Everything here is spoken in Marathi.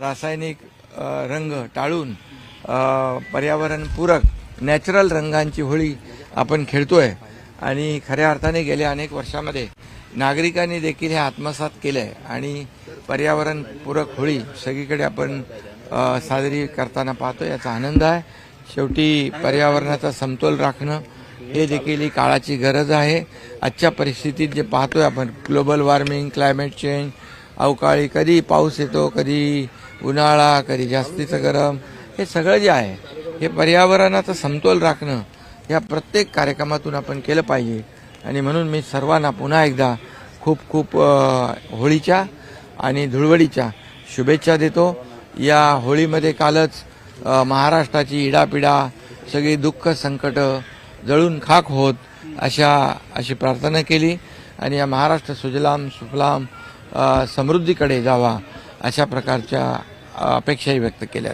रासायनिक रंग टाळून पर्यावरणपूरक नॅचरल रंगांची होळी आपण खेळतोय. आणि खऱ्या अर्थाने गेल्या अनेक वर्षामध्ये नागरिकांनी देखील हे आत्मसात केलं आहे आणि पर्यावरणपूरक होळी सगळीकडे आपण साजरी करताना पाहतो याचा आनंद आहे. शेवटी पर्यावरणाचा समतोल राखणं हे देखील ही काळाची गरज आहे. आजच्या परिस्थितीत जे पाहतोय आपण ग्लोबल वॉर्मिंग क्लायमेट चेंज अवकाळी कधी पाऊस येतो कधी उन्हाळा कधी जास्तीचं गरम हे सगळं जे आहे हे पर्यावरणाचा समतोल राखणं या प्रत्येक कार्यक्रमातून आपण केलं पाहिजे. आणि म्हणून मी सर्वांना पुन्हा एकदा खूप खूप होळीच्या आणि धुळवडीच्या शुभेच्छा देतो. या होळीमध्ये कालच महाराष्ट्राची इडापिडा सगळी दुःख संकट जळून खाक होत अशा अशी प्रार्थना केली. आणि या महाराष्ट्र सुजलाम सुफलाम समृद्धीकडे जावा अशा प्रकारच्या अपेक्षाही व्यक्त केल्या